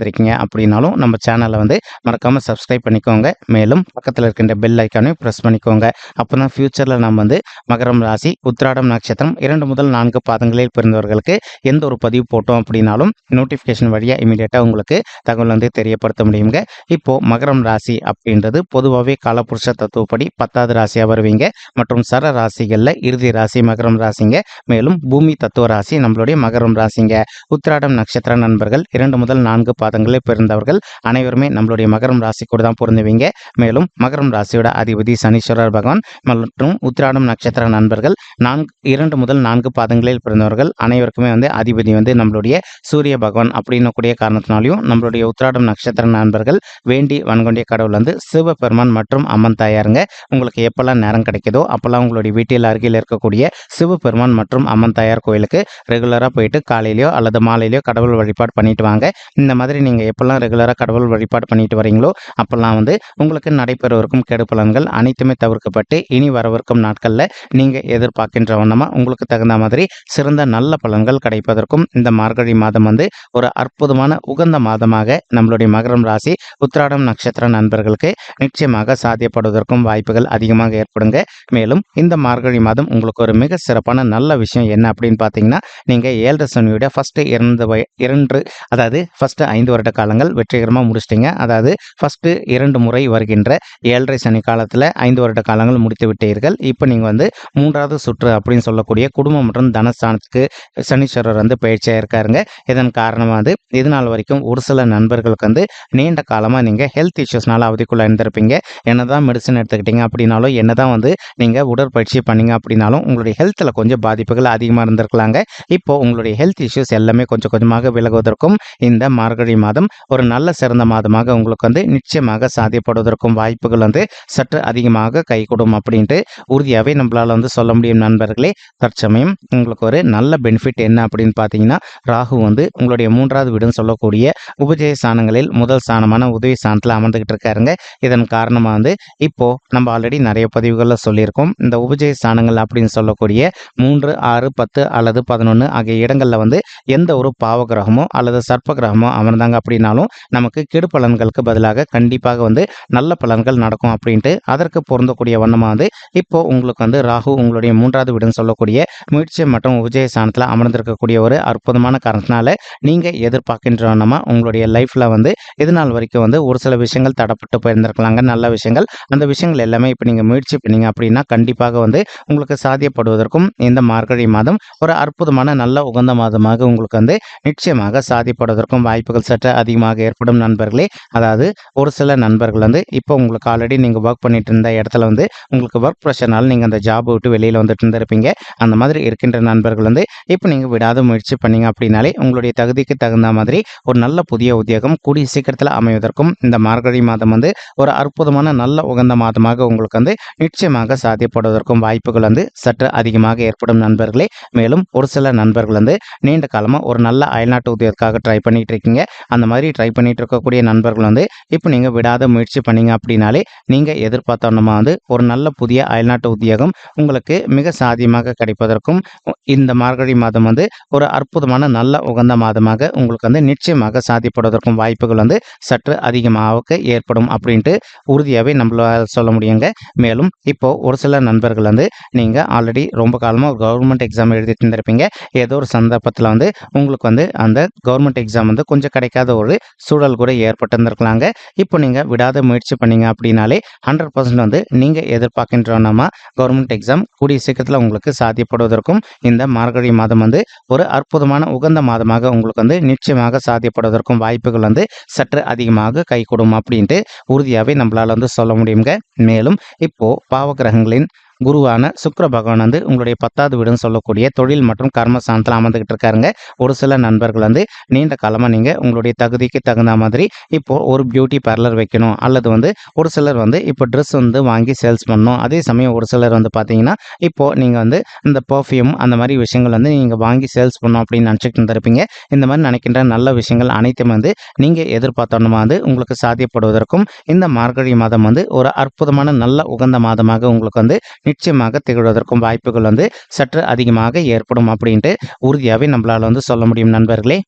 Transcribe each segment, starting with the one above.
வந்திருக்கீங்க அப்படின்னாலும் நம்ம சேனலை வந்து மறக்காமல் சப்ஸ்கிரைப் பண்ணிக்கோங்க. மேலும் பக்கத்தில் இருக்கின்ற பெல் ஐக்கானையும் ப்ரெஸ் பண்ணிக்கோங்க. அப்போ தான் ஃப்யூச்சரில் நம்ம வந்து மகரம் ராசி உத்திராடம் நட்சத்திரம் இரண்டு முதல் நான்கு பாதங்களில் பிறந்தவர்களுக்கு எந்த ஒரு பதிவு போட்டோம் அப்படின்னாலும் நோட்டிஃபிகேஷன் வழியாக இமீடியட்டாக உங்களுக்கு தகவல் வந்து தெரியப்படுத்த முடியுங்க. இப்போது மகரம் ராசி அப்படின்றது பொதுவாகவே காலபுருஷ தத்துவப்படி பத்தாவது ராசியாக வருவீங்க. மற்றும் சர ராசிகளில் இறுதி ராசி மகரம் ராசிங்க. மேலும் பூமி தத்துவ ராசி நம்மளுடைய மகரம் ராசிங்க. உத்திராடம் நட்சத்திர நண்பர்கள் இரண்டு முதல் நான்கு பாதங்களில் பிறந்தவர்கள் அனைவருமே நம்மளுடைய மகரம் ராசி கூட தான் பொருந்துவீங்க. மேலும் மகரம் ராசியோட அதிபதி சனீஸ்வரர் பகவான் மற்றும் உத்திராடம் நட்சத்திர நண்பர்கள் நான்கு இரண்டு முதல் நான்கு பாதங்களில் பிறந்தவர்கள் அனைவருக்குமே வந்து அதிபதி வந்து நம்மளுடைய சூரிய பகவான் அப்படின்னு கூடிய காரணத்தினாலையும் நம்மளுடைய உத்திராடம் நட்சத்திர நண்பர்கள் வேண்டி வன்கொண்டிய கடவுள் வந்து சிவபெருமான் மற்றும் அம்மன் தாயாருங்க. உங்களுக்கு எப்பெல்லாம் நேரம் கிடைக்குதோ அப்பெல்லாம் உங்களுடைய வீட்டில் அருகில் இருக்கக்கூடிய சிவபெருமான் மற்றும் அம்மன் தாயார் கோயிலுக்கு ரெகுலராக போயிட்டு காலையிலையோ அல்லது மாலையிலையோ கடவுள் வழிபாடு பண்ணிட்டு வாங்க. இந்த மாதிரி நீங்கள் எப்போல்லாம் ரெகுலராக கடவுள் வழிபாடு பண்ணிட்டு வரீங்களோ அப்பெல்லாம் வந்து உங்களுக்கு நடைபெறவிருக்கும் கெடு பலன்கள் அனைத்துமே தவிர்க்கப்பட்டு இனி வரவிருக்கும் நாட்களில் நீங்கள் எதிர்பார்க்கின்ற வண்ணமாக உங்களுக்கு தகுந்த மாதிரி சிறந்த நல்ல பலன்கள் கிடைப்பதற்கும் இந்த மார்கழி மாதம் வந்து ஒரு அற்புதமான உகந்த மாதமாக நம்மளுடைய மகரம் ராசி உத்திராடம் நட்சத்திர நண்பர்களுக்கு நிச்சயமாக சாத்தியப்படுவதற்கும் வாய்ப்புகள் அதிகமாக ஏற்படுங்க. மேலும் இந்த மார்கழி மாதம் உங்களுக்கு ஒரு மிக சிறப்பான நல்ல விஷயம் என்ன அப்படின்னு பார்த்தீங்கன்னா நீங்கள் ஏழரை சனியுடைய ஃபஸ்ட்டு இரண்டு இரண்டு அதாவது ஃபஸ்ட்டு ஐந்து வருட காலங்கள் வெற்றிகரமாக முடிச்சிட்டிங்க. அதாவது ஃபஸ்ட்டு இரண்டு முறை வருகின்ற ஏழரை சனி காலத்தில் ஐந்து வருட காலங்கள் முடித்து விட்டீர்கள். இப்போ நீங்கள் வந்து மூன்றாவது சுற்று அப்படின்னு சொல்லக்கூடிய குடும்பம் மற்றும் தனஸ்தானத்துக்கு சனீஸ்வரர் வந்து பயிற்சியாக இருக்காருங்க. இதன் காரணமாக வந்து இது நாள் வரைக்கும் ஒரு சில நண்பர்களுக்கு வந்து நீண்ட காலமாக நீங்கள் ஹெல்த் இஷ்யூஸ்னால அவதிக்குள்ளே இருந்திருப்பீங்க என்ன தான் மெடிசன் எடுத்துக்கிட்டீங்க அப்படின்னாலும் என்னதான் வந்து நீங்கள் உடற்பயிற்சி பண்ணீங்க அப்படின்னாலும் உங்களுடைய ஹெல்த்தில் கொஞ்சம் பாதிப்புகள் அதிகமாக இருந்திருக்கலாங்க. இப்போ உங்களுடைய ஹெல்த் இஷ்யூஸ் எல்லாமே கொஞ்சம் கொஞ்சமாக விலகுவதற்கும் இந்த மார்கழி மாதம் ஒரு நல்ல சிறந்த மாதமாக உங்களுக்கு வந்து நிச்சயமாக சாத்தியப்படுவதற்கும் வாய்ப்புகள் வந்து சற்று அதிகமாக கைகூடும் அப்படின்ட்டு உறுதியாகவே நம்மளால் வந்து சொல்ல முடியும் நண்பர்களே. தற்சமயம் உங்களுக்கு ஒரு நல்ல பெனிஃபிட் என்ன அப்படின்னு பார்த்தீங்கன்னா ராகு வந்து உங்களுடைய மூன்றாவது வீடுன்னு சொல்லக்கூடிய உபஜய ஸ்தானங்களில் முதல் ஸ்தானமான உதவி ஸ்தானத்தில் அமர்ந்துகிட்டு இருக்காருங்க. இதன் காரணமாக வந்து இப்போ நம்ம ஆல்ரெடி நிறைய பதிவுகளில் சொல்லியிருக்கோம். இந்த உபஜய ஸ்தானங்கள் அப்படின்னு சொல்லக்கூடிய மூன்று ஆறு பத்து அல்லது பதினொன்று ஆகிய இடங்களில் வந்து எந்த ஒரு பாவகிரகமோ அல்லது சர்ப்ப கிரகமோ அமர்ந்தாங்க அப்படின்னாலும் நமக்கு கெடு பலன்களுக்கு பதிலாக கண்டிப்பாக வந்து நல்ல பலன்கள் நடக்கும் அப்படின்ட்டு அதற்கு பொருந்தக்கூடிய வண்ணமாக வந்து இப்போ உங்களுக்கு வந்து ராகு உங்களுடைய மூன்றாவது வீடுன்னு சொல்லக்கூடிய முயற்சி மற்றும் உபஜய ஸ்தானத்தில் அமர்ந்திருக்கக்கூடிய ஒரு அற்புதமான காரணத்தினால நீங்கள் எதிர்பார்க்கின்ற வண்ணமாக உங்களுடைய லைஃப்பில் வந்து இது நாள் வரைக்கும் வந்து ஒரு சில விஷயங்கள் தடப்பட்டு போயிருந்திருக்கலாங்க. நல்ல விஷயங்கள். அந்த விஷயங்கள் எல்லாமே இப்போ நீங்கள் முயற்சி பண்ணீங்க அப்படின்னா கண்டிப்பாக வந்து உங்களுக்கு சாத்தியப்படுவதற்கும் இந்த மார்கழி மாதம் ஒரு அற்புதமான நல்ல உகந்த மாதமாக உங்களுக்கு வந்து நிச்சயமாக சாதிப்படுவதற்கும் வாய்ப்புகள் சற்று அதிகமாக ஏற்படும் நண்பர்களே. அதாவது ஒரு சில நண்பர்கள் வந்து இப்போ உங்களுக்கு ஆல்ரெடி நீங்கள் ஒர்க் பண்ணிட்டு இருந்த இடத்துல வந்து உங்களுக்கு ஒர்க் ப்ரெஷர்னால நீங்கள் அந்த ஜாப் விட்டு வெளியில் வந்துட்டு இருந்திருப்பீங்க. அந்த மாதிரி இருக்கின்ற நண்பர்கள் வந்து இப்போ நீங்கள் விடாத முயற்சி பண்ணீங்க அப்படின்னாலே உங்களுடைய தகுதிக்கு தகுந்த மாதிரி ஒரு நல்ல புதிய உத்தியோகம் கூடிய சீக்கிரத்தில் அமைவதற்கும் இந்த மார்கழி மாதம் வந்து ஒரு அற்புதமான நல்ல உகந்த மாதமாக உங்களுக்கு வந்து நிச்சயமாக சாத்தியப்படுவதற்கும் வாய்ப்புகள் வந்து சற்று அதிகமாக ஏற்படும் நண்பர்களே. மேலும் ஒரு சில நண்பர்கள் வந்து நீண்ட காலமாக ஒரு நல்ல அயல்நாட்டு உத்தியோகத்துக்காக ட்ரை பண்ணிட்டு இருக்கீங்க. அந்த மாதிரி ட்ரை பண்ணிகிட்டு இருக்கக்கூடிய நண்பர்கள் வந்து இப்போ நீங்கள் விடாத முயற்சி பண்ணீங்க அப்படின்னாலே நீங்கள் எதிர்பார்த்தோன்னா வந்து ஒரு நல்ல புதிய அயல்நாட்டு உத்தியோகம் உங்களுக்கு மிக சாதியமாக கிடைப்பதற்கும் இந்த மார்கழி மாதம் வந்து ஒரு அற்புதமான நல்ல உகந்த மாதமாக உங்களுக்கு வந்து நிச்சயமாக சாதிப்படுவதற்கும் வாய்ப்புகள் வந்து சற்று அதிகமாக ஏற்படும் அப்படின்ட்டு உறுதியாகவே நம்மளால் சொல்ல முடியுங்க. மேலும் இப்போது ஒரு சில நண்பர்கள் வந்து நீங்கள் ஆல்ரெடி ரொம்ப காலமாக கவர்மெண்ட் எக்ஸாம் எழுதிட்டு இருந்திருப்பீங்க. ஏதோ ஒரு சந்தர்ப்பத்தில் வந்து உங்களுக்கு வந்து அந்த கவர்மெண்ட் எக்ஸாம் வந்து கொஞ்சம் கிடைக்காத ஒரு சூழல் கூட ஏற்பட்டிருந்திருக்கலாங்க. இப்போ நீங்கள் விடாத முயற்சி பண்ணீங்க அப்படின்னாலே ஹண்ட்ரட் பர்சன்ட் வந்து நீங்கள் எதிர்பார்க்கின்றோன்னா கவர்மெண்ட் எக்ஸாம் கூடிய சீக்கிரத்தில் உங்களுக்கு சாத்தியப்படுவதற்கும் இந்த மார்கழி மாதம் வந்து ஒரு அற்புதமான உகந்த மாதமாக உங்களுக்கு வந்து நிச்சயமாக சாத்தியப்படுவதற்கும் வாய்ப்புகள் வந்து சற்று அதிகமாக கைகூடும் அப்படின்ட்டு உறுதியாகவே நம்மளால் வந்து சொல்ல முடியுங்க. மேலும் இப்போது பாவ கிரகங்களின் குருவான சுக்கர பகவான் வந்து உங்களுடைய பத்தாவது வீடுன்னு சொல்லக்கூடிய தொழில் மற்றும் கர்ம ஸ்தானத்தில் அமர்ந்துகிட்டு இருக்காருங்க. ஒரு சில நண்பர்கள் வந்து நீண்ட காலமாக நீங்கள் உங்களுடைய தகுதிக்கு தகுந்த மாதிரி இப்போ ஒரு பியூட்டி பார்லர் வைக்கணும். அல்லது வந்து ஒரு சிலர் வந்து இப்போ ட்ரெஸ் வந்து வாங்கி சேல்ஸ் பண்ணணும். அதே சமயம் ஒரு சிலர் வந்து பார்த்தீங்கன்னா இப்போ நீங்கள் வந்து இந்த பர்ஃப்யூம் அந்த மாதிரி விஷயங்கள் வந்து நீங்கள் வாங்கி சேல்ஸ் பண்ணணும் அப்படின்னு நினச்சிட்டு இருந்திருப்பீங்க. இந்த மாதிரி நினைக்கின்ற நல்ல விஷயங்கள் அனைத்தும் வந்து நீங்கள் எதிர்பார்த்தோன்னா வந்து உங்களுக்கு சாத்தியப்படுவதற்கும் இந்த மார்கழி மாதம் வந்து ஒரு அற்புதமான நல்ல உகந்த மாதமாக உங்களுக்கு வந்து நிச்சயமாக திகழ்வதற்கும் வாய்ப்புகள் வந்து சற்று அதிகமாக ஏற்படும் அப்படின்ட்டு உறுதியாகவே நம்மளால் வந்து சொல்ல முடியும் நண்பர்களே.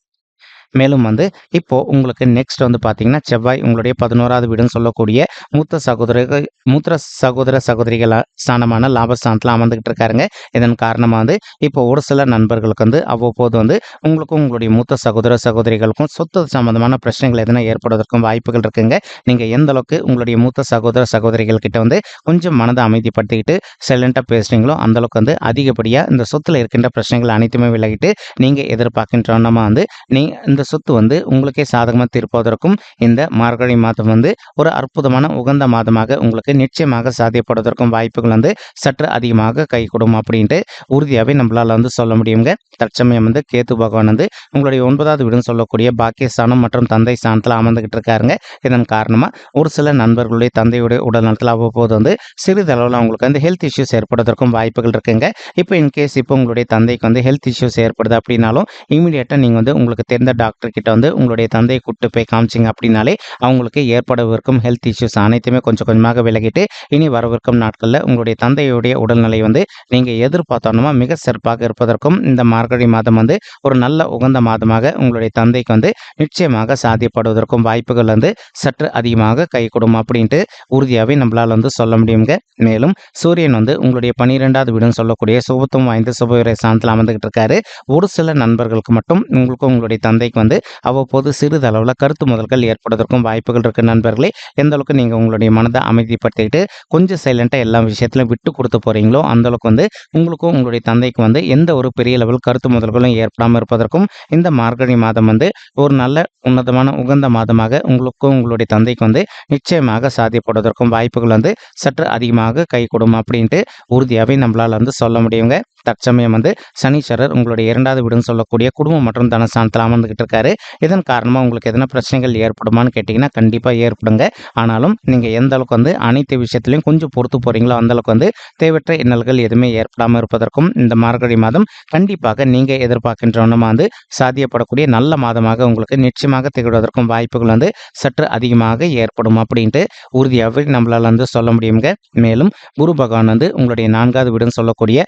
மேலும் வந்து இப்போ உங்களுக்கு நெக்ஸ்ட் வந்து பார்த்தீங்கன்னா செவ்வாய் உங்களுடைய பதினோராவது வீடுன்னு சொல்லக்கூடிய மூத்த சகோதரர்கள் மூத்த சகோதர சகோதரிகள் ஸ்தானமான லாபஸ்தானத்தில் அமர்ந்துகிட்டு இருக்காருங்க. இதன் காரணமாக வந்து இப்போ ஒரு சில நண்பர்களுக்கு வந்து அவ்வப்போது வந்து உங்களுக்கும் உங்களுடைய மூத்த சகோதர சகோதரிகளுக்கும் சொத்து சம்பந்தமான பிரச்சனைகள் எதனா ஏற்படுவதற்கும் வாய்ப்புகள் இருக்குங்க. நீங்கள் எந்த அளவுக்கு உங்களுடைய மூத்த சகோதர சகோதரிகள் கிட்ட வந்து கொஞ்சம் மனதை அமைதிப்படுத்திக்கிட்டு சைலண்டாக பேசுகிறீங்களோ அந்த அளவுக்கு வந்து அதிகப்படியாக இந்த சொத்தில் இருக்கின்ற பிரச்சனைகள் அனைத்துமே விலகிட்டு நீங்கள் எதிர்பார்க்கின்றனமா வந்து நீ இந்த சொத்து வந்து உங்களுக்கே சாதகமாக தீர்ப்பதற்கும் இந்த மார்கழி மாதம் வந்து ஒரு அற்புதமான உகந்த மாதமாக உங்களுக்கு நிச்சயமாக சாத்தியப்படுவதற்கும் வாய்ப்புகள் வந்து சற்று அதிகமாக கை கொடுக்கும் அப்படின்ட்டு உறுதியாகவே நம்மளால் வந்து சொல்ல முடியுங்க. தற்சமயம் வந்து கேத்து பகவான் வந்து உங்களுடைய ஒன்பதாவது வீடுன்னு சொல்லக்கூடிய பாக்கியஸ்தானம் மற்றும் தந்தை ஸ்தானத்தில் அமர்ந்துகிட்டு இருக்காருங்க. இதன் காரணமாக ஒரு சில நண்பர்களுடைய தந்தையுடைய உடல் நலத்தில் அவ்வப்போது வந்து சிறிதளவில் அவங்களுக்கு வந்து ஹெல்த் இஷ்யூஸ் ஏற்படுவதற்கும் வாய்ப்புகள் இருக்குங்க. இப்போ இன்கேஸ் இப்போ உங்களுடைய தந்தைக்கு வந்து ஹெல்த் இஷ்யூஸ் ஏற்படுது அப்படின்னாலும் இமீடியட்டாக நீங்கள் வந்து உங்களுக்கு தெரிந்த டாக்டர் கிட்ட வந்து உங்களுடைய தந்தையை கூப்பிட்டு போய் காமிச்சிங்க அப்படின்னாலே அவங்களுக்கு ஏற்படவிருக்கும் ஹெல்த் இஷ்யூஸ் அனைத்துமே கொஞ்சம் கொஞ்சமாக விலகிட்டு இனி வரவிருக்கும் நாட்களில் உங்களுடைய தந்தையுடைய உடல்நிலை வந்து நீங்கள் எதிர்பார்த்தோன்னா மிக சிறப்பாக இருப்பதற்கும் இந்த மார்கழி மாதம் வந்து ஒரு நல்ல உகந்த மாதமாக உங்களுடைய தந்தைக்கு வந்து நிச்சயமாக சாத்தியப்படுவதற்கும் வாய்ப்புகள் வந்து சற்று அதிகமாக கை கொடுக்கும் அப்படின்ட்டு உறுதியாகவே நம்மளால் வந்து சொல்ல முடியுங்க. மேலும் சூரியன் வந்து உங்களுடைய பன்னிரெண்டாவது வீடுன்னு சொல்லக்கூடிய சுபத்துவம் வாய்ந்த சுபவிரை சாந்தத்தில் அமர்ந்துகிட்டு இருக்காரு. ஒரு சில நண்பர்களுக்கு மட்டும் உங்களுக்கும் உங்களுடைய தந்தைக்கு வந்து அவ்வப்போது சிறிதளவில் கருத்து முதல்கள் ஏற்படுவதற்கும் வாய்ப்புகள் இருக்குது நண்பர்களே. எந்த அளவுக்கு நீங்கள் உங்களுடைய மனதை அமைதிப்படுத்திக்கிட்டு கொஞ்சம் சைலண்ட்டாக எல்லா விஷயத்திலும் விட்டு கொடுத்து போகிறீங்களோ அந்த அளவுக்கு வந்து உங்களுக்கும் உங்களுடைய தந்தைக்கு வந்து எந்த ஒரு பெரிய லெவல் கருத்து முதல்களும் ஏற்படாமல் இருப்பதற்கும் இந்த மார்கழி மாதம் வந்து ஒரு நல்ல உன்னதமான உகந்த மாதமாக உங்களுக்கும் உங்களுடைய தந்தைக்கு வந்து நிச்சயமாக சாத்தியப்படுவதற்கும் வாய்ப்புகள் வந்து சற்று அதிகமாக கை கொடுக்கும் அப்படின்ட்டு உறுதியாகவே நம்மளால் வந்து சொல்ல முடியுங்க. தற்சமயம் வந்து சனீஸ்வரர் உங்களுடைய இரண்டாவது வீடுன்னு சொல்லக்கூடிய குடும்பம் மற்றும் தனஸ்தானத்தில் அமர்ந்துகிட்டு இருக்காரு. இதன் காரணமாக உங்களுக்கு எதனா பிரச்சனைகள் ஏற்படுமான்னு கேட்டிங்கன்னா கண்டிப்பாக ஏற்படுங்க. ஆனாலும் நீங்கள் எந்த அளவுக்கு வந்து அனைத்து விஷயத்துலையும் கொஞ்சம் பொறுத்து போகிறீங்களோ அந்த அளவுக்கு வந்து தேவையற்ற இன்னல்கள் எதுவுமே ஏற்படாமல் இருப்பதற்கும் இந்த மார்கழி மாதம் கண்டிப்பாக நீங்கள் எதிர்பார்க்கின்ற எதிர்பார்க்கின்றவனமாக வந்து சாத்தியப்படக்கூடிய நல்ல மாதமாக உங்களுக்கு நிச்சயமாக திகழ்வதற்கும் வாய்ப்புகள் வந்து சற்று அதிகமாக ஏற்படும் அப்படின்ட்டு உறுதியாகவே நம்மளால் வந்து சொல்ல முடியுங்க மேலும் குரு பகவான் வந்து உங்களுடைய நான்காவது வீடுன்னு சொல்லக்கூடிய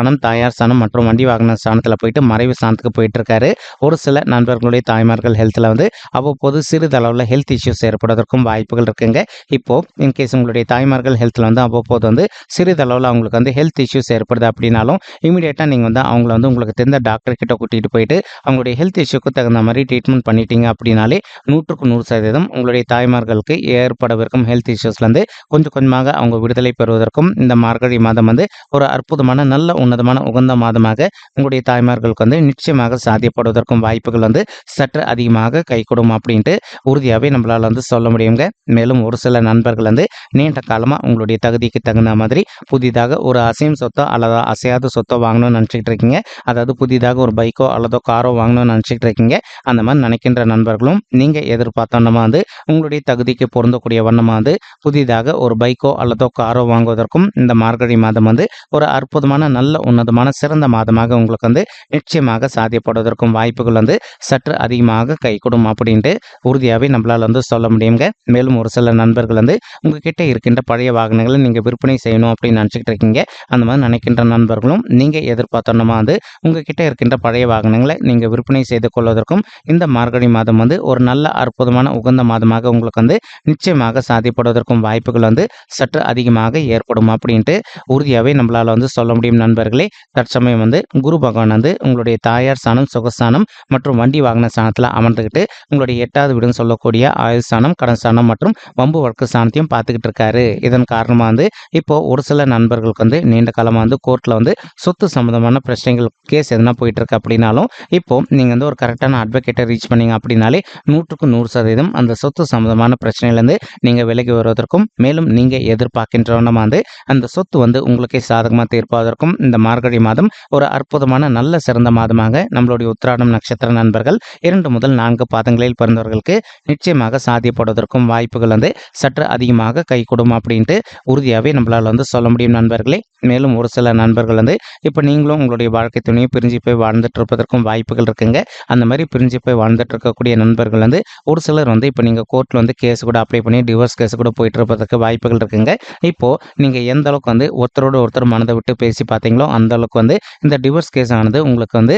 ஸ்தானம் தாயார் ஸ்தானம் மற்றும் வண்டி வாகன ஸ்தானத்தில் போயிட்டு மறைவு ஸ்தானத்துக்கு போயிட்டு இருக்காரு ஒரு சில நண்பர்களுடைய தாய்மார்கள் ஹெல்த்தில் வந்து அவ்வப்போது சிறிதளவில் ஹெல்த் இஷ்யூஸ் ஏற்படுவதற்கும் வாய்ப்புகள் இருக்குங்க. இப்போ இன்கேஸ் உங்களுடைய தாய்மார்கள் ஹெல்த்தில் வந்து அவ்வப்போது வந்து சிறிதளவில் அவங்களுக்கு வந்து ஹெல்த் இஷ்யூஸ் ஏற்படுது அப்படின்னாலும் இமீடியட்டாக நீங்கள் வந்து அவங்கள வந்து உங்களுக்கு தெரிந்த டாக்டர் கிட்ட கூட்டிகிட்டு போயிட்டு அவங்களுடைய ஹெல்த் இஷ்யூக்கு தகுந்த மாதிரி ட்ரீட்மெண்ட் பண்ணிட்டீங்க அப்படின்னாலே நூற்றுக்கு நூறு சதவீதம் உங்களுடைய தாய்மார்களுக்கு ஏற்படவிருக்கும் ஹெல்த் இஷ்யூஸ்லேருந்து கொஞ்சம் கொஞ்சமாக அவங்க விடுதலை பெறுவதற்கும் இந்த மார்கழி மாதம் வந்து ஒரு அற்புதமான நல்ல உன்னதமான உகந்த மாதமாக உங்களுடைய தாய்மார்களுக்கு வந்து நிச்சயமாக சாத்தியப்படுவதற்கும் வாய்ப்புகள் வந்து சற்று அதிகமாக கைகூடும் அப்படின்ட்டு உறுதியாகவே நம்மளால் வந்து சொல்ல முடியுங்க. மேலும் ஒரு சில நண்பர்கள் வந்து நீண்ட காலமாக உங்களுடைய தகுதிக்கு தகுந்த மாதிரி புதிதாக ஒரு அசையும் சொத்தோ அல்லது அசையாத சொத்தோ வாங்கணும்னு நினச்சிக்கிட்டு இருக்கீங்க. அதாவது புதிதாக ஒரு பைக்கோ அல்லதோ காரோ வாங்கணும்னு நினச்சிக்கிட்டு இருக்கீங்க. அந்த மாதிரி நினைக்கின்ற நண்பர்களும் நீங்கள் எதிர்பார்த்தோன்னமா வந்து உங்களுடைய தகுதிக்கு பொருந்தக்கூடிய வண்ணமாக வந்து புதிதாக ஒரு பைக்கோ அல்லதோ காரோ வாங்குவதற்கும் இந்த மார்கழி மாதம் வந்து ஒரு அற்புதமான நல்ல உன்னதமான சிறந்த மாதமாக உங்களுக்கு வந்து நிச்சயமாக சாத்தியப்படுவதற்கும் வாய்ப்புகள் வந்து சற்று அதிகமாக கைகூடும் அப்படின்ட்டு உறுதியாகவே நம்மளால் வந்து சொல்ல முடியுங்க. மேலும் ஒரு சில நண்பர்கள் வந்து உங்ககிட்ட இருக்கின்ற பழைய வாகனங்களை நீங்கள் விற்பனை செய்யணும் அப்படின்னு நினச்சிக்கிட்டு இருக்கீங்க. அந்த மாதிரி நினைக்கின்ற நண்பர்களும் நீங்கள் எதிர்பார்த்தோன்னா வந்து உங்ககிட்ட இருக்கின்ற பழைய வாகனங்களை நீங்கள் விற்பனை செய்து கொள்வதற்கும் இந்த மார்கழி மாதம் வந்து ஒரு நல்ல அற்புதமான உகந்த மாதமாக உங்களுக்கு வந்து நிச்சயமாக சாத்தியப்படுவதற்கும் வாய்ப்புகள் வந்து சற்று அதிகமாக ஏற்படும் அப்படின்ட்டு உறுதியாகவே நம்மளால் வந்து சொல்ல முடியும் நண்பர்கள். நண்பர்களே தற்சமயம் வந்து குரு பகவான் வந்து உங்களுடைய தாயார் ஸ்தானம் சுகஸ்தானம் மற்றும் வண்டி வாகன ஸ்தானத்தில் அமர்ந்துக்கிட்டு உங்களுடைய எட்டாவது வீடுன்னு சொல்லக்கூடிய ஆயுள் ஸ்தானம் கடன் ஸ்தானம் மற்றும் வம்பு வழக்கு ஸ்தானத்தையும் பார்த்துக்கிட்டு இருக்காரு. இதன் காரணமாக வந்து இப்போ ஒரு சில நண்பர்களுக்கு வந்து நீண்ட காலமாக வந்து கோர்ட்டில் வந்து சொத்து சம்மந்தமான பிரச்சனைகள் கேஸ் எதுனா போயிட்டு இருக்கு அப்படின்னாலும் இப்போ நீங்கள் வந்து ஒரு கரெக்டான அட்வொகேட்டை ரீச் பண்ணீங்க அப்படின்னாலே நூற்றுக்கு நூறு சதவீதம் அந்த சொத்து சம்மந்தமான பிரச்சனையிலேருந்து நீங்கள் விலகி வருவதற்கும் மேலும் நீங்கள் எதிர்பார்க்கின்றவனமாக வந்து அந்த சொத்து வந்து உங்களுக்கே சாதகமாக தீர்ப்பதற்கும் இந்த மார்கழி மாதம் ஒரு அற்புதமான நல்ல சிறந்த மாதமாக நம்மளுடைய உத்திராடம் நட்சத்திர நண்பர்கள் இரண்டு முதல் நான்கு பாதங்களில் பிறந்தவர்களுக்கு நிச்சயமாக சாத்தியப்படுவதற்கும் வாய்ப்புகள் வந்து சற்று அதிகமாக கைகூடும் அப்படின்ட்டு உறுதியாகவே நம்மளால் வந்து சொல்ல முடியும் நண்பர்களே. மேலும் ஒரு சில நண்பர்கள் வந்து இப்போ நீங்களும் உங்களுடைய வாழ்க்கை துணையை பிரிஞ்சு போய் வாழ்ந்துட்டு இருப்பதற்கும் வாய்ப்புகள் இருக்குங்க. அந்த மாதிரி பிரிஞ்சு போய் வாழ்ந்துட்டு இருக்கக்கூடிய நண்பர்கள் வந்து ஒரு சிலர் வந்து இப்போ நீங்கள் கோர்ட்டில் வந்து கேஸ் கூட அப்ளை பண்ணி டிவோர்ஸ் கேஸ் கூட போயிட்டு இருப்பதற்கு வாய்ப்புகள் இருக்குங்க. இப்போது நீங்கள் எந்த அளவுக்கு வந்து ஒருத்தரோட ஒருத்தர் மனதை விட்டு பேசி பார்த்தீங்களோ இருந்தாலும் அந்தளவுக்கு வந்து இந்த டிவோர்ஸ் கேஸ் ஆனது உங்களுக்கு வந்து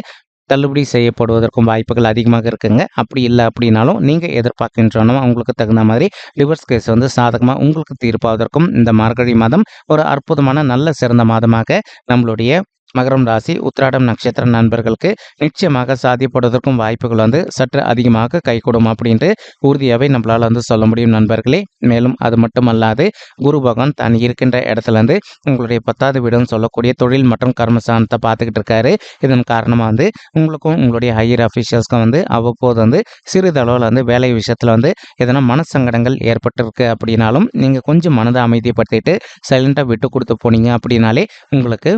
தள்ளுபடி செய்யப்படுவதற்கும் வாய்ப்புகள் அதிகமாக இருக்குங்க. அப்படி இல்லை அப்படின்னாலும் நீங்கள் எதிர்பார்க்கின்றனோ உங்களுக்கு தகுந்த மாதிரி டிவர்ஸ் கேஸ் வந்து சாதகமாக உங்களுக்கு தீர்ப்பாவதற்கும் இந்த மார்கழி மாதம் ஒரு அற்புதமான நல்ல சிறந்த மாதமாக நம்மளுடைய மகரம் ராசி உத்திராடம் நட்சத்திர நண்பர்களுக்கு நிச்சயமாக சாதிப்படுவதற்கும் வாய்ப்புகள் வந்து சற்று அதிகமாக கைகூடும் அப்படின்ட்டு உறுதியாகவே நம்மளால் வந்து சொல்ல முடியும் நண்பர்களே. மேலும் அது மட்டுமல்லாது குரு பகவான் தான் இருக்கின்ற இடத்துல இருந்து உங்களுடைய பத்தாவது வீடுன்னு சொல்லக்கூடிய தொழில் மற்றும் கர்மசானத்தை பார்த்துக்கிட்டு இருக்காரு. இதன் காரணமாக வந்து உங்களுக்கும் உங்களுடைய ஹையர் அஃபீஷியல்ஸ்க்கும் வந்து அவ்வப்போது வந்து சிறிதளவில் வந்து வேலை விஷயத்தில் வந்து எதனா மனசங்கடங்கள் ஏற்பட்டிருக்கு அப்படின்னாலும் நீங்கள் கொஞ்சம் மனதை அமைதிப்படுத்திட்டு சைலண்ட்டாக விட்டு கொடுத்து போனீங்க அப்படின்னாலே உங்களுக்கு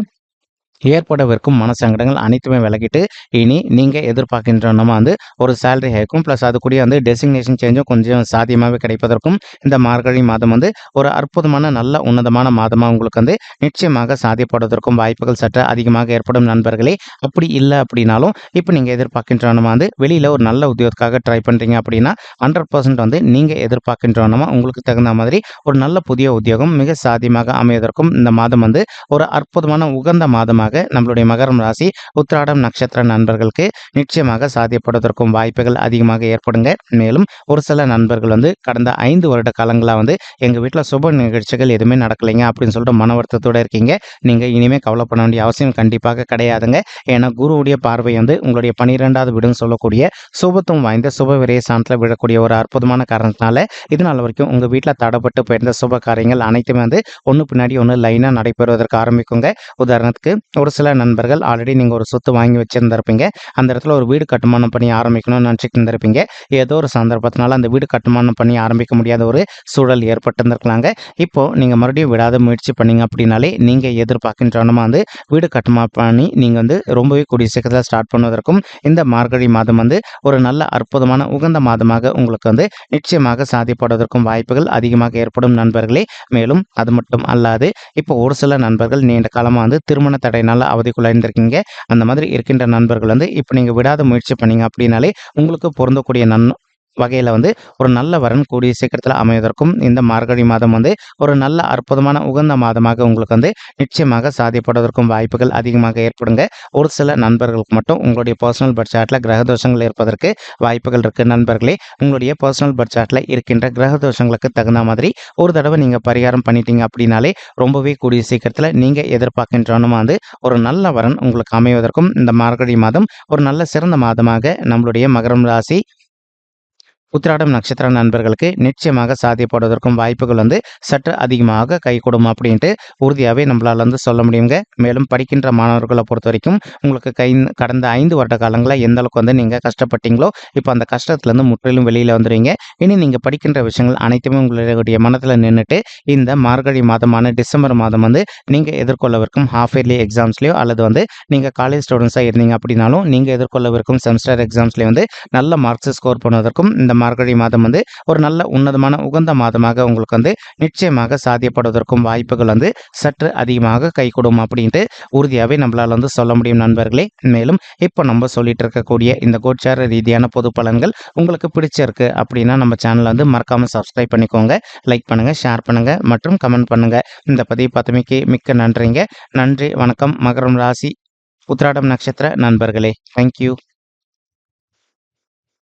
ஏற்படவிருக்கும் மனசங்கடங்கள் அனைத்துமே விலகிட்டு இனி நீங்கள் எதிர்பார்க்கின்ற வந்து ஒரு சேலரி ஹேக்கும் ப்ளஸ் அது கூடிய வந்து டெசிக்னேஷன் சேஞ்சும் கொஞ்சம் சாத்தியமாகவே கிடைப்பதற்கும் இந்த மார்கழி மாதம் வந்து ஒரு அற்புதமான நல்ல உன்னதமான மாதமாக உங்களுக்கு வந்து நிச்சயமாக சாத்தியப்படுவதற்கும் வாய்ப்புகள் சற்று அதிகமாக ஏற்படும் நண்பர்களே. அப்படி இல்லை அப்படின்னாலும் இப்போ நீங்கள் எதிர்பார்க்கின்றனும் வந்து வெளியில் ஒரு நல்ல உத்தியோகத்துக்காக ட்ரை பண்ணுறீங்க அப்படின்னா ஹண்ட்ரட் பர்சன்ட் வந்து நீங்கள் எதிர்பார்க்கின்ற உங்களுக்கு தகுந்த மாதிரி ஒரு நல்ல புதிய உத்தியோகம் மிக சாத்தியமாக அமைவதற்கும் இந்த மாதம் வந்து ஒரு அற்புதமான உகந்த மாதமாக நம்மளுடைய மகரம் ராசி உத்திராடம் நட்சத்திர நண்பர்களுக்கு நிச்சயமாக சாத்தியப்படுவதற்கும் வாய்ப்புகள் அதிகமாக ஏற்படுங்க. மேலும் ஒரு சில நண்பர்கள் வந்து கடந்த ஐந்து வருட காலங்களாக வந்து எங்கள் வீட்டில் சுப நிகழ்ச்சிகள் எதுவுமே நடக்கலைங்க அப்படின்னு சொல்லிட்டு மன வருத்தத்தோடு இருக்கீங்க. நீங்கள் இனிமேல் கவலைப்பட வேண்டிய அவசியம் கண்டிப்பாக கிடையாதுங்க. ஏன்னா குருவுடைய பார்வை வந்து உங்களுடைய பனிரெண்டாவது வீடுன்னு சொல்லக்கூடிய சுபத்துவம் வாய்ந்த சுப விரைய சாணத்தில் விடக்கூடிய ஒரு அற்புதமான காரணத்தினால இது நாள் வரைக்கும் உங்கள் வீட்டில் தடப்பட்டு போயிருந்த சுப காரியங்கள் அனைத்துமே வந்து ஒன்று பின்னாடி ஒன்று லைனாக நடைபெறுவதற்கு ஆரம்பிக்குங்க. உதாரணத்துக்கு ஒரு சில நண்பர்கள் ஆல்ரெடி நீங்கள் ஒரு சொத்து வாங்கி வச்சுருந்துருப்பீங்க. அந்த இடத்துல ஒரு வீடு கட்டுமானம் பண்ணி ஆரம்பிக்கணும்னு நினச்சிட்டு இருந்திருப்பீங்க ஏதோ ஒரு சந்தர்ப்பத்தினால அந்த வீடு கட்டுமானம் பண்ணி ஆரம்பிக்க முடியாத ஒரு சூழல் ஏற்பட்டிருந்திருக்கலாங்க. இப்போது நீங்கள் மறுபடியும் விடாத முயற்சி பண்ணீங்க அப்படின்னாலே நீங்கள் எதிர்பார்க்கின்றனமாக வந்து வீடு கட்டுமா பண்ணி நீங்கள் வந்து ரொம்பவே கூடிய சீக்கிரத்தில் ஸ்டார்ட் பண்ணுவதற்கும் இந்த மார்கழி மாதம் வந்து ஒரு நல்ல அற்புதமான உகந்த மாதமாக உங்களுக்கு வந்து நிச்சயமாக சாதிப்படுவதற்கும் வாய்ப்புகள் அதிகமாக ஏற்படும் நண்பர்களே. மேலும் அது மட்டும் அல்லாது இப்போ ஒரு சில நண்பர்கள் நீண்ட காலமாக வந்து திருமண தடையினால் அவதிக்குள்ளாயிருந்திருக்கீங்க அந்த மாதிரி இருக்கின்ற நண்பர்கள் வந்து இப்போ நீங்கள் விடாத முயற்சி பண்ணீங்க அப்படின்னாலே உங்களுக்கு பொருந்தக்கூடிய நன் வகையில் வந்து ஒரு நல்ல வரன் கூடிய சீக்கிரத்தில் அமைவதற்கும் இந்த மார்கழி மாதம் வந்து ஒரு நல்ல அற்புதமான உகந்த மாதமாக உங்களுக்கு வந்து நிச்சயமாக சாதிப்படுவதற்கும் வாய்ப்புகள் அதிகமாக ஏற்படுங்க. ஒரு சில நண்பர்களுக்கு மட்டும் உங்களுடைய பர்சனல் பட்ஜெட்டில் கிரக தோஷங்கள் இருப்பதற்கு வாய்ப்புகள் இருக்குது நண்பர்களே உங்களுடைய பர்சனல் பட்ஜெட்டில் இருக்கின்ற கிரக தோஷங்களுக்கு தகுந்த மாதிரி ஒரு தடவை நீங்கள் பரிகாரம் பண்ணிட்டீங்க அப்படின்னாலே ரொம்பவே கூடிய சீக்கிரத்தில் நீங்கள் எதிர்பார்க்கின்றனமா வந்து ஒரு நல்ல வரன் உங்களுக்கு அமைவதற்கும் இந்த மார்கழி மாதம் ஒரு நல்ல சிறந்த மாதமாக நம்மளுடைய மகரம் ராசி உத்திராடம் நட்சத்திர நண்பர்களுக்கு நிச்சயமாக சாத்தியப்படுவதற்கும் வாய்ப்புகள் வந்து சற்று அதிகமாக கைகூடும் அப்படின்ட்டு உறுதியாகவே நம்மளால் வந்து சொல்ல முடியுங்க. மேலும் படிக்கின்ற மாணவர்களை பொறுத்த வரைக்கும் உங்களுக்கு கை கடந்த ஐந்து வருட காலங்களில் எந்த அளவுக்கு வந்து நீங்கள் கஷ்டப்பட்டீங்களோ இப்போ அந்த கஷ்டத்துலேருந்து முற்றிலும் வெளியில் வந்துடுவீங்க இனி நீங்கள் படிக்கின்ற விஷயங்கள் அனைத்துமே உங்களுடைய மனத்தில் நின்றுட்டு இந்த மார்கழி மாதமான டிசம்பர் மாதம் வந்து நீங்கள் எதிர்கொள்ளவிருக்கும் ஹாஃப் இயர்லி எக்ஸாம்ஸ்லையோ அல்லது வந்து நீங்கள் காலேஜ் ஸ்டூடெண்ட்ஸாக இருந்தீங்க அப்படின்னாலும் நீங்கள் எதிர்கொள்ளவிருக்கும் செமஸ்டர் எக்ஸாம்ஸ்லேயே வந்து நல்ல மார்க்ஸ் ஸ்கோர் பண்ணுவதற்கும் இந்த மார்கழி மாதம் வந்து ஒரு நல்ல உன்னதமான உகந்த மாதமாக உங்களுக்கு வந்து நிச்சயமாக சாத்தியப்படுவதற்கும் வாய்ப்புகள் வந்து சற்று அதிகமாக கைகூடும் அப்படின்ட்டு உறுதியாகவே நம்மளால் வந்து சொல்ல முடியும் நண்பர்களே. மேலும் இப்போ நம்ம சொல்லிட்டு இருக்கக்கூடிய இந்த கோச்சார ரீதியான பொது பலன்கள் உங்களுக்கு பிடிச்சிருக்கு அப்படின்னா நம்ம சேனலை வந்து மறக்காமல் சப்ஸ்கிரைப் பண்ணிக்கோங்க. லைக் பண்ணுங்கள் ஷேர் பண்ணுங்கள் மற்றும் கமெண்ட் பண்ணுங்கள் இந்த பதிவு பார்த்தமைக்கு மிக்க நன்றிங்க. நன்றி வணக்கம். மகரம் ராசி உத்ராடம் நட்சத்திர நண்பர்களே. தேங்க்யூ